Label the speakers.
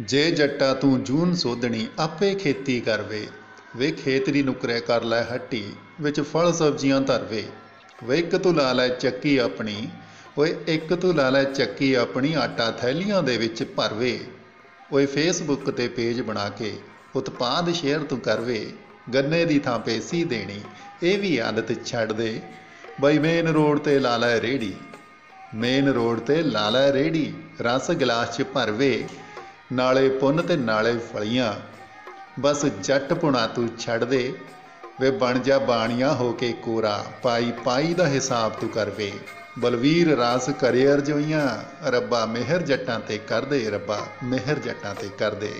Speaker 1: ਜੇ ਜੱਟਾ ਤੂੰ ਜੂਨ ਸੋਧਣੀ, ਆਪੇ ਖੇਤੀ ਕਰਵੇ। ਵੇ ਖੇਤਰੀ ਨੁਕਰੇ ਕਰ ਲੈ ਹੱਟੀ, ਵਿੱਚ ਫਲ ਸਬਜ਼ੀਆਂ ਧਰਵੇ ਵੇ। ਇੱਕ ਤੂੰ ਲਾ ਲੈ ਚੱਕੀ ਆਪਣੀ, ਓਏ ਇੱਕ ਤੂੰ ਲਾ ਲੈ ਚੱਕੀ ਆਪਣੀ, ਆਟਾ ਥੈਲੀਆਂ ਦੇ ਵਿੱਚ ਭਰਵੇ ਓਏ ਫੇਸਬੁੱਕ ਤੇ ਪੇਜ ਬਣਾ ਕੇ ਉਤਪਾਦ ਸ਼ੇਅਰ ਤੂੰ ਕਰਵੇ। ਗੰਨੇ ਦੀ ਥਾਂ ਪੇਸੀ ਦੇਣੀ, ਇਹ ਵੀ ਆਦਤ ਛੱਡ ਦੇ। ਬਈ ਮੇਨ ਰੋਡ ਤੇ ਲਾ ਲੈ ਰੇੜੀ, ਮੇਨ ਰੋਡ ਤੇ ਲਾ ਲੈ ਰੇੜੀ, ਰਸ ਗਲਾਸ 'ਚ ਭਰਵੇ ਨਾਲੇ ਪੁੰਨ ਤੇ ਨਾਲੇ ਫਲੀਆਂ। ਬਸ ਜੱਟ ਪੁਣਾ ਤੂੰ ਛੱਡ ਦੇ। ਵੇ ਬਣ ਜਾ ਬਾਣੀਆਂ ਹੋ ਕੇ ਕੋਰਾ। ਪਾਈ ਪਾਈ ਦਾ ਹਿਸਾਬ ਤੂੰ ਕਰਵੇ ਬਲਵੀਰ ਰਾਸ ਕਰੇ ਅਰਜੋਈਆਂ ਰੱਬਾ ਮਿਹਰ ਜੱਟਾਂ ਤੇ ਕਰ ਦੇ ਰੱਬਾ। ਮਿਹਰ ਜੱਟਾਂ ਤੇ ਕਰ ਦੇ।